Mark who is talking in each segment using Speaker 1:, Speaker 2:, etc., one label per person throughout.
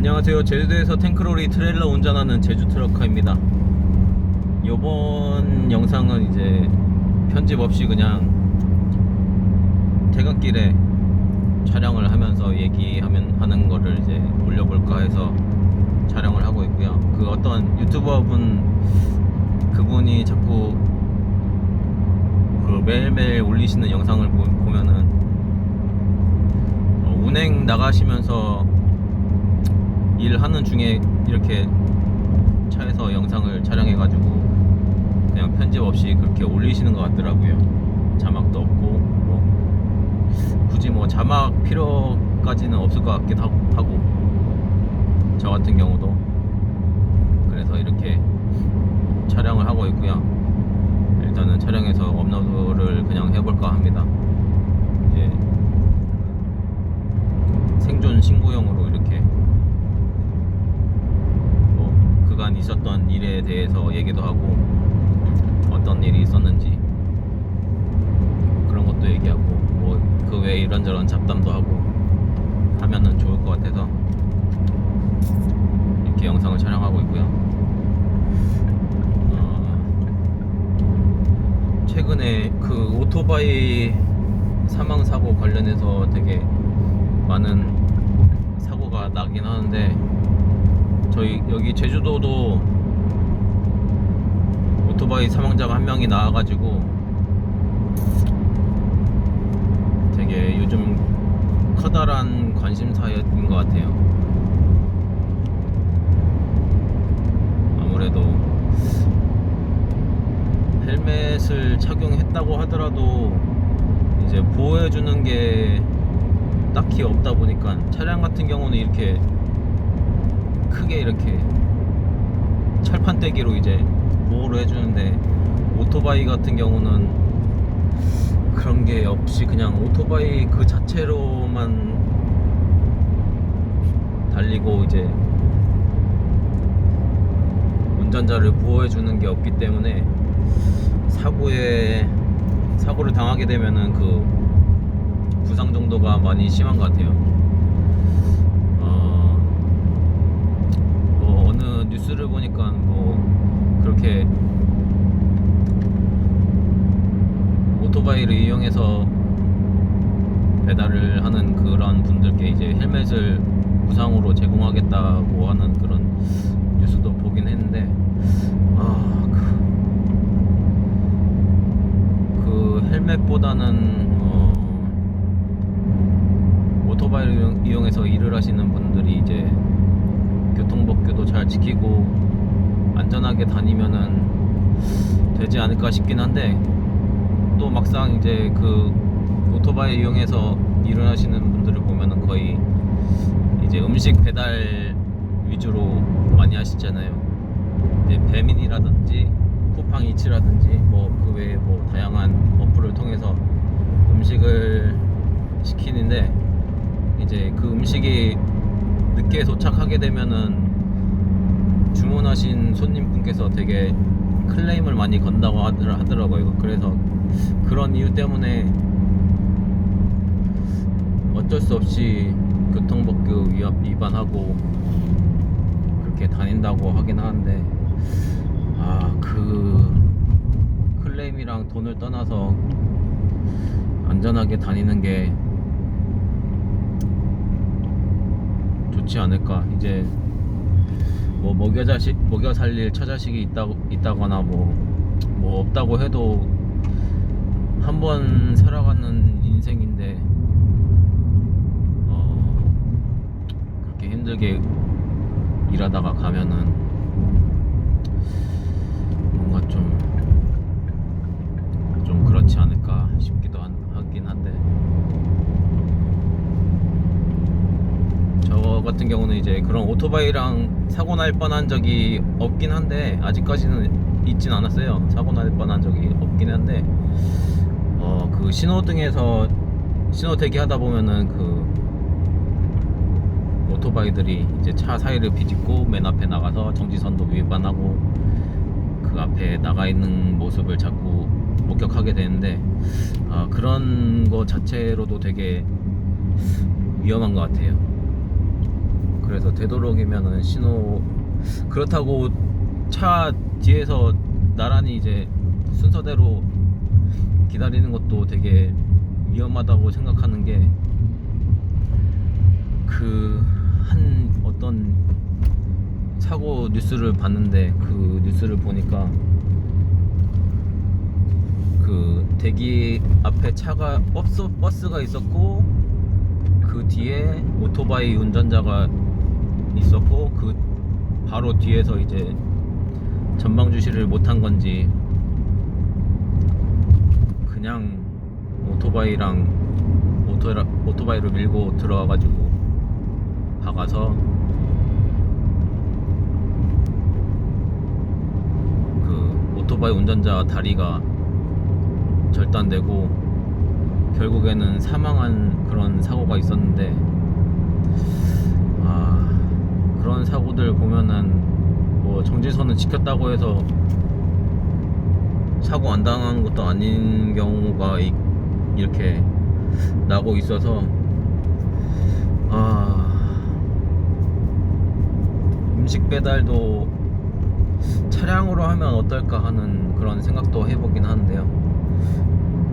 Speaker 1: 안녕하세요. 제주도에서 탱크로리 트레일러 운전하는 제주 트럭커입니다. 이번 영상은 이제 편집 없이 그냥 퇴근길에 촬영을 하면서 얘기하면 하는 거를 이제 올려볼까 해서 촬영을 하고 있고요. 그 어떤 유튜버 분 그분이 자꾸 그 매일매일 올리시는 영상을 보, 보면은 어, 운행 나가시면서 일하는 중에 이렇게 차에서 영상을 촬영해가지고 그냥 편집 없이 그렇게 올리시는 것 같더라고요. 자막도 없고 뭐 굳이 뭐 자막 필요까지는 없을 것 같기도 하고, 저 같은 경우도 그래서 이렇게 촬영을 하고 있고요. 일단은 촬영해서 업로드를 그냥 해볼까 합니다. 이제 생존 신고용으로 이렇게 뭐 그간 있었던 일에 대해서 얘기도 하고 어떤 일이 있었는지 그런 것도 얘기하고 뭐 그 외에 이런저런 잡담도 하고 하면은 좋을 것 같아서 이렇게 영상을 촬영하고 있고요. 어, 최근에 그 오토바이 사망 사고 관련해서 되게 많은 사고가 나긴 하는데 저희 여기 제주도도 오토바이 사망자가 한 명이 나와가지고 되게 요즘 커다란 관심사인 것 같아요. 아무래도 헬멧을 착용했다고 하더라도 이제 보호해주는 게 딱히 없다 보니까 차량 같은 경우는 이렇게 크게 이렇게 철판떼기로 이제 보호를 해주는데 오토바이 같은 경우는 그런 게 없이 그냥 오토바이 그 자체로만 달리고 이제 운전자를 보호해 주는 게 없기 때문에 사고에 사고를 당하게 되면은 그 부상 정도가 많이 심한 것 같아요. 어, 뭐 어느 뉴스를 보니까 뭐 그렇게 오토바이를 이용해서 배달을 하는 그런 분들께 이제 헬멧을 무상으로 제공하겠다고 하는 그런 뉴스도 보긴 했는데 아, 그, 그 헬멧보다는 어, 오토바이를 이용- 이용해서 일을 하시는 분들이 이제 교통법규도 잘 지키고 안전하게 다니면은 되지 않을까 싶긴 한데 또 막상 이제 그 오토바이 이용해서 일을 하시는 분들을 보면은 거의 이제 음식 배달 위주로 많이 하시잖아요. 이제 배민이라든지 쿠팡이츠라든지 뭐 그 외에 뭐 다양한 어플을 통해서 음식을 시키는데 이제 그 음식이 늦게 도착하게 되면은 주문하신 손님분께서 되게 클레임을 많이 건다고 하더라- 하더라고요. 그래서 그런 이유 때문에 어쩔 수 없이 교통법규 위반, 위반하고 그렇게 다닌다고 하긴 하는데 아 그 클레임이랑 돈을 떠나서 안전하게 다니는 게 좋지 않을까. 이제 뭐 먹여 자식 먹여 살릴 처자식이 있다고 있다거나 뭐뭐 없다고 해도 한 번 살아가는 인생인데 어 그렇게 힘들게 일하다가 가면은 뭔가 좀 좀 그렇지 않을까 싶기도 한, 하긴 한데 저 같은 경우는 이제 그런 오토바이랑 사고 날 뻔한 적이 없긴 한데 아직까지는 있진 않았어요. 사고 날 뻔한 적이 없긴 한데 어 그 신호등에서 신호 대기하다 보면은 그 오토바이들이 이제 차 사이를 비집고 맨 앞에 나가서 정지선도 위반하고 그 앞에 나가 있는 모습을 자꾸 목격하게 되는데 아, 그런 거 자체로도 되게 위험한 것 같아요. 그래서 그 되도록이면은 신호 그렇다고 차 뒤에서 나란히 이제 순서대로 기다리는 것도 되게 위험하다고 생각하는 게 그 한 어떤 사고 뉴스를 봤는데 그 뉴스를 보니까 그 대기 앞에 차가 버스 버스가 있었고 그 뒤에 오토바이 운전자가 있었고 그 바로 뒤에서 이제 전방 주시를 못한 건지 그냥 오토바이랑 오토라, 오토바이로 밀고 들어와가지고 박아서 그 오토바이 운전자 다리가 절단되고 결국에는 사망한 그런 사고가 있었는데 아 그런 사고들 보면은 뭐 정지선은 지켰다고 해서 사고 안 당하는 것도 아닌 경우가 이- 이렇게 나고 있어서 아 음식 배달도 차량으로 하면 어떨까 하는 그런 생각도 해보긴 하는데요.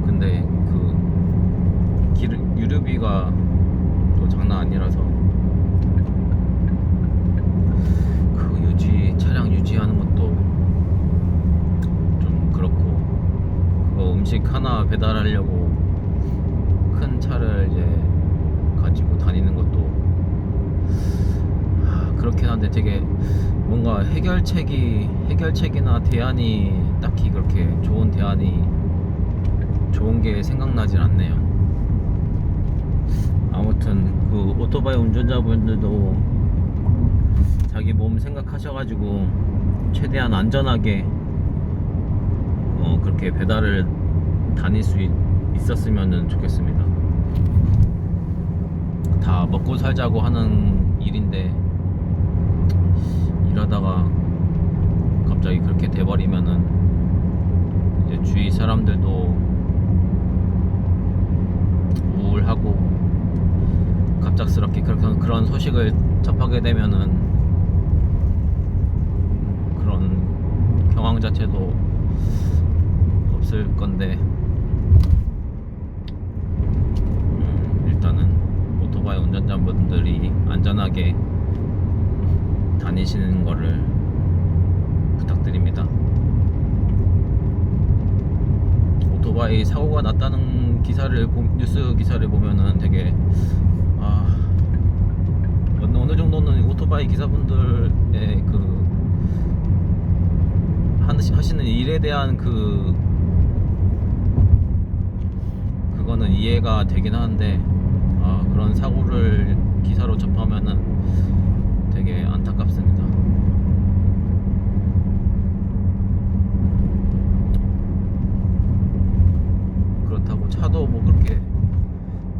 Speaker 1: 근데 그 기름, 유류비가 또 장난 아니라서 그 유지 차량 유지하는 것도 좀 그렇고 그거 음식 하나 배달하려고 큰 차를 이제 가지고 다니는 것도 아, 그렇긴 한데 되게 뭔가 해결책이 해결책이나 대안이 딱히 그렇게 좋은 대안이 좋은 게 생각나질 않네요. 아무튼 그 오토바이 운전자분들도 자기 몸 생각하셔가지고 최대한 안전하게 어, 그렇게 배달을 다닐 수 있, 있었으면 좋겠습니다. 다 먹고 살자고 하는 일인데 일하다가 갑자기 그렇게 돼버리면은 이제 주위 사람들도 우울하고 갑작스럽게 그런 그런 소식을 접하게 되면은 그런 경황 자체도 없을 건데 음, 일단은 오토바이 운전자분들이 안전하게 다니시는 거를 부탁드립니다. 오토바이 사고가 났다는 기사를 보- 뉴스 기사를 보면은 되게 아 어느, 정도는 오토바이 기사분들의 그 하시- 하시는 일에 대한 그 그거는 이해가 되긴 하는데 아 그런 사고를 기사로 접하면은 되게 안타깝습니다. 그렇다고 차도 뭐 그렇게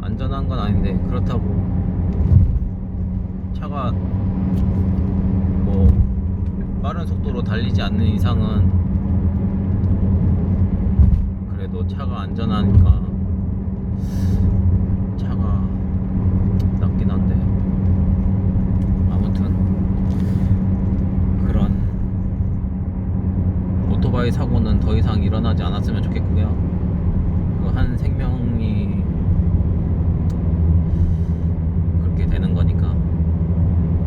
Speaker 1: 안전한 건 아닌데 그렇다고 차가 뭐 빠른 속도로 달리지 않는 이상은 그래도 차가 안전하니까 차가 낫긴 한데 아무튼 그런 오토바이 사고는 더 이상 일어나지 않았으면 좋겠고요. 그한 생명이 그렇게 되는 거니까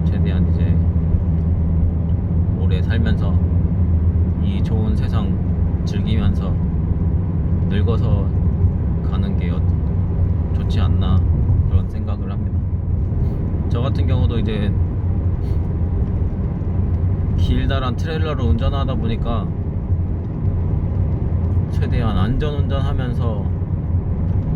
Speaker 1: 최대한 이제 오래 살면서 이 좋은 세상 즐기면서 늙어서 가는 게 어- 좋지 않나 그런 생각을 합니다. 저 같은 경우도 이제 길다란 트레일러를 운전하다 보니까 최대한 안전 운전하면서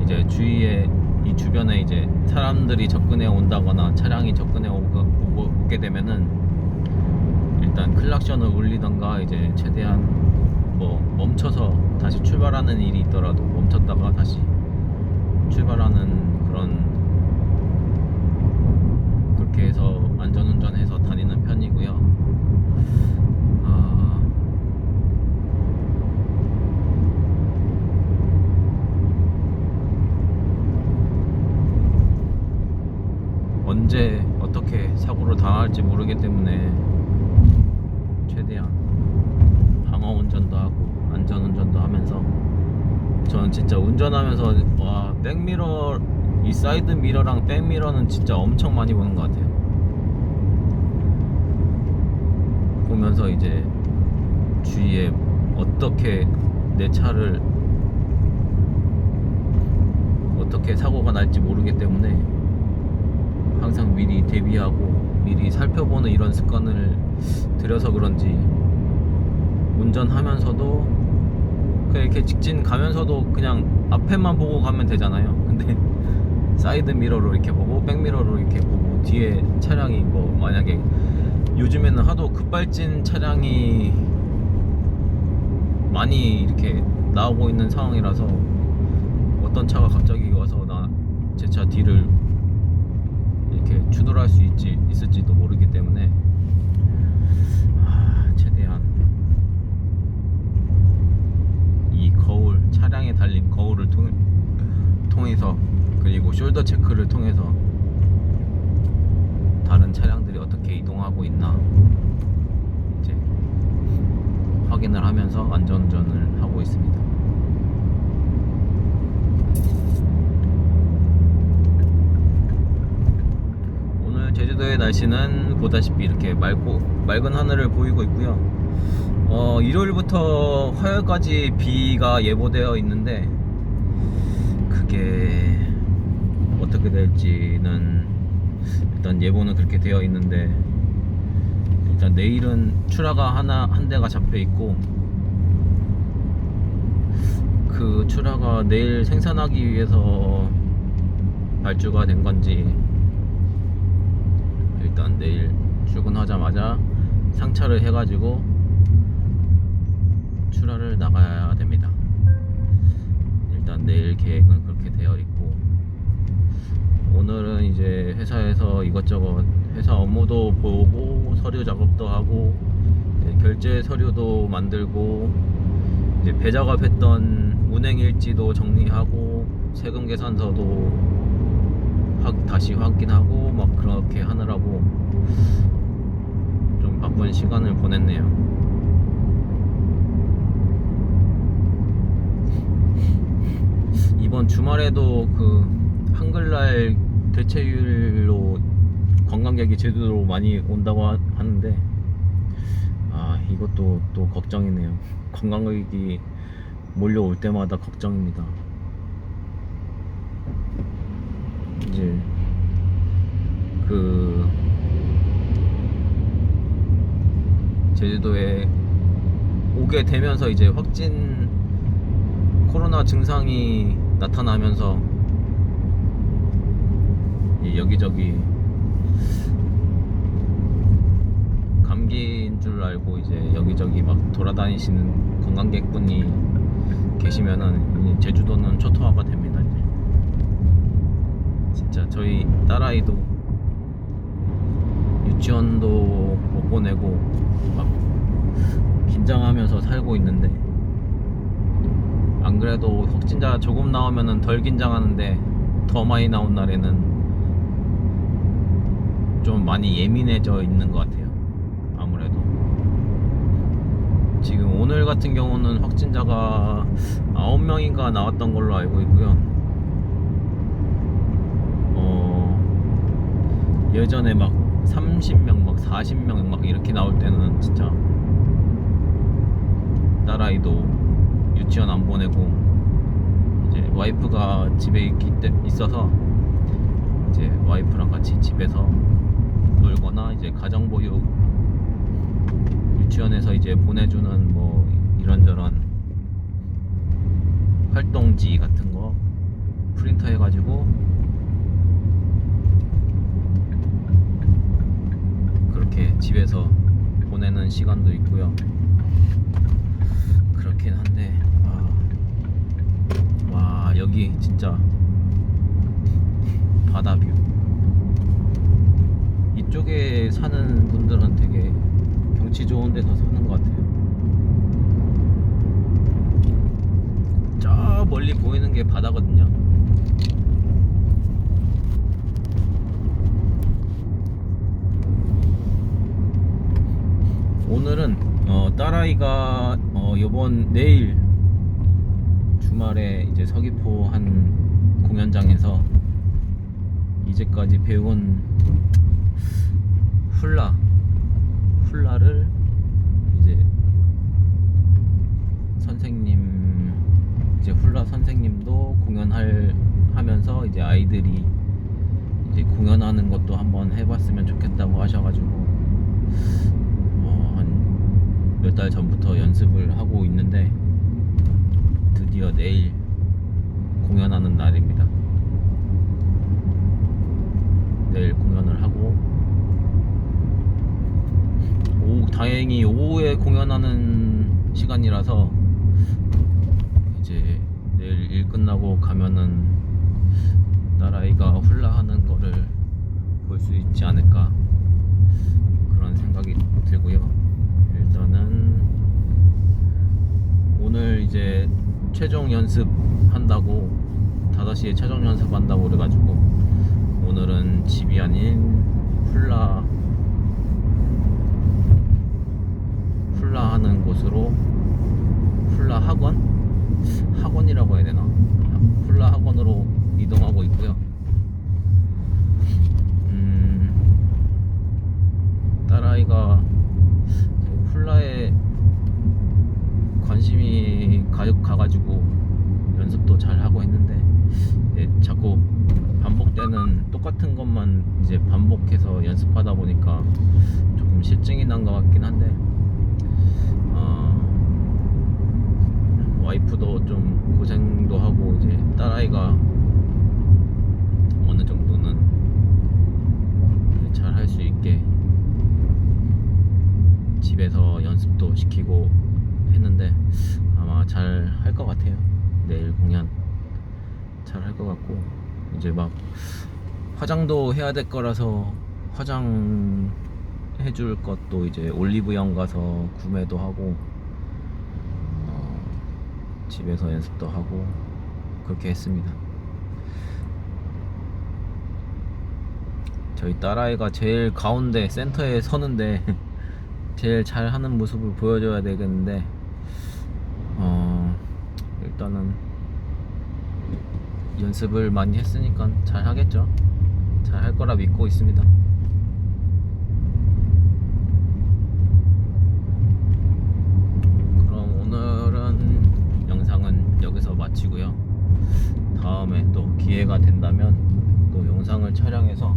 Speaker 1: 이제 주위에 이 주변에 이제 사람들이 접근해 온다거나 차량이 접근해 오고, 오게 되면은 일단 클락션을 울리던가 이제 최대한 뭐 멈춰서 다시 출발하는 일이 있더라도 멈췄다가 다시 출발하는 그런 그렇게 해서 안전운전해서 다니는 편이고요. 아, 언제 어떻게 사고 사고를 당할지 모르기 때문에 최대한 방어 운전도 하고 안전 운전도 하면서 저는 진짜 운전하면서 와 백미러 이 사이드 미러랑 백미러는 진짜 엄청 많이 보는 것 같아요. 보면서 이제 주위에 어떻게 내 차를 어떻게 사고가 날지 모르기 때문에 미리 대비하고 미리 살펴보는 이런 습관을 들여서 그런지 운전하면서도 그냥 이렇게 직진 가면서도 그냥 앞에만 보고 가면 되잖아요. 근데 사이드 미러로 이렇게 보고 백미러로 이렇게 보고 뒤에 차량이 뭐 만약에 요즘에는 하도 급발진 차량이 많이 이렇게 나오고 있는 상황이라서 어떤 차가 갑자기 와서 나 제 차 뒤를 추돌할 수 있지 있을지도 모르기 때문에. 아, 최대한 이 거울 차량에 달린 거울을 통, 통해서 그리고 숄더 체크를 통해서 다른 차량들이 어떻게 이동하고 있나 이제 확인을 하면서 안전운전을 하고 있습니다. 오늘 제주도의 날씨는 보다시피 이렇게 맑고 맑은 하늘을 보이고 있고요. 어, 일요일부터 화요일까지 비가 예보되어 있는데 그게 어떻게 될지는 일단 예보는 그렇게 되어 있는데 일단 내일은 추라가 하나 한 대가 잡혀 있고 그 추라가 내일 생산하기 위해서 발주가 된 건지 일단 내일 출근하자마자 상차를 해가지고 출하를 나가야 됩니다. 일단 내일 계획은 그렇게 되어 있고 오늘은 이제 회사에서 이것저것 회사 업무도 보고 서류 작업도 하고 결제 서류도 만들고 이제 배 작업했던 운행 일지도 정리하고 세금 계산서도 확- 다시 확인하고 막 그렇게 하느라고 좀 바쁜 시간을 보냈네요. 이번 주말에도 그 한글날 대체율로 관광객이 제주도로 많이 온다고 하- 하는데 아 이것도 또 걱정이네요. 관광객이 몰려올 때마다 걱정입니다. 이제 그 제주도에 오게 되면서 이제 확진 코로나 증상이 나타나면서 이 여기저기 감기인 줄 알고 이제 여기저기 막 돌아다니시는 관광객분이 계시면은 제주도는 초토화가 됩니다 진짜 저희 딸아이도 유치원도 못 보내고 막 긴장하면서 살고 있는데 안 그래도 확진자 조금 나오면은 덜 긴장하는데 더 많이 나온 날에는 좀 많이 예민해져 있는 것 같아요. 아무래도 지금 오늘 같은 경우는 확진자가 9명인가 나왔던 걸로 알고 있고요. 어, 예전에 막 30명, 막 40명 막 이렇게 나올 때는 진짜 딸아이도 유치원 안 보내고 이제 와이프가 집에 있기 때 있어서 이제 와이프랑 같이 집에서 놀거나 이제 가정보육 유치원에서 이제 보내주는 뭐 이런저런 활동지 같은 거 프린터 해가지고 그렇게 집에서 보내는 시간도 있고요. 그렇긴 한데 아, 와 여기 진짜 바다 뷰. 이쪽에 사는 분들은 되게 경치 좋은 데서 사는 것 같아요. 저 멀리 보이는 게 바다거든요 오늘은 어, 딸아이가 어, 요번 내일 주말에 이제 서귀포 한 공연장에서 이제까지 배운 훌라 훌라를 이제 선생님 이제 훌라 선생님도 공연할 하면서 이제 아이들이 이제 공연하는 것도 한번 해봤으면 좋겠다고 하셔가지고 몇 달 전부터 연습을 하고 있는데 드디어 내일 공연하는 날입니다. 내일 공연을 하고 오 다행히 오후에 공연하는 시간이라서 이제 내일 일 끝나고 가면은 딸아이가 훌라하는 거를 볼 수 있지 않을까 그런 생각이 들고요. 일단은 오늘 이제 최종 연습 한다고 5시에 최종 연습 한다고 그래가지고 오늘은 집이 아닌 훌라 훌라 하는 곳으로 훌라 학원? 학원이라고 해야 되나? 훌라 학원으로 이동하고 있고요. 음, 딸아이가 훌라에 관심이 가, 가가지고 연습도 잘 하고 했는데 예, 자꾸 반복되는 똑같은 것만 이제 반복해서 연습하다 보니까 실증이 난 것 같긴 한데 어, 와이프도 좀 고생도 하고 이제 딸아이가 어느 정도는 잘 할 수 있게 집에서 연습도 시키고 했는데 아마 잘 할 것 같아요. 내일 공연 잘 할 것 같고 이제 막 화장도 해야 될 거라서 화장 해줄 것도 이제 올리브영 가서 구매도 하고 어, 집에서 연습도 하고 그렇게 했습니다. 저희 딸아이가 제일 가운데 센터에 서는데 제일 잘하는 모습을 보여줘야 되겠는데 어 일단은 연습을 많이 했으니까 잘 하겠죠 잘 할 거라 믿고 있습니다 그럼 오늘은 영상은 여기서 마치고요. 다음에 또 기회가 된다면 또 영상을 촬영해서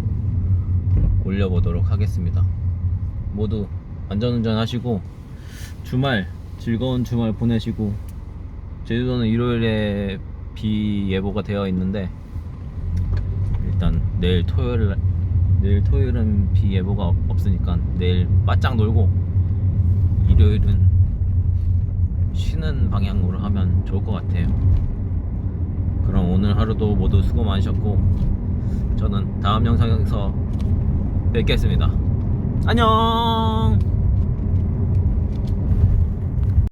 Speaker 1: 올려보도록 하겠습니다. 모두 안전운전 하시고 주말 즐거운 주말 보내시고 제주도는 일요일에 비 예보가 되어 있는데 일단 내일 토요일 내일 토요일은 비 예보가 없- 없으니까 내일 바짝 놀고 일요일은 쉬는 방향으로 하면 좋을 것 같아요. 그럼 오늘 하루도 모두 수고 많으셨고 저는 다음 영상에서 뵙겠습니다. 안녕.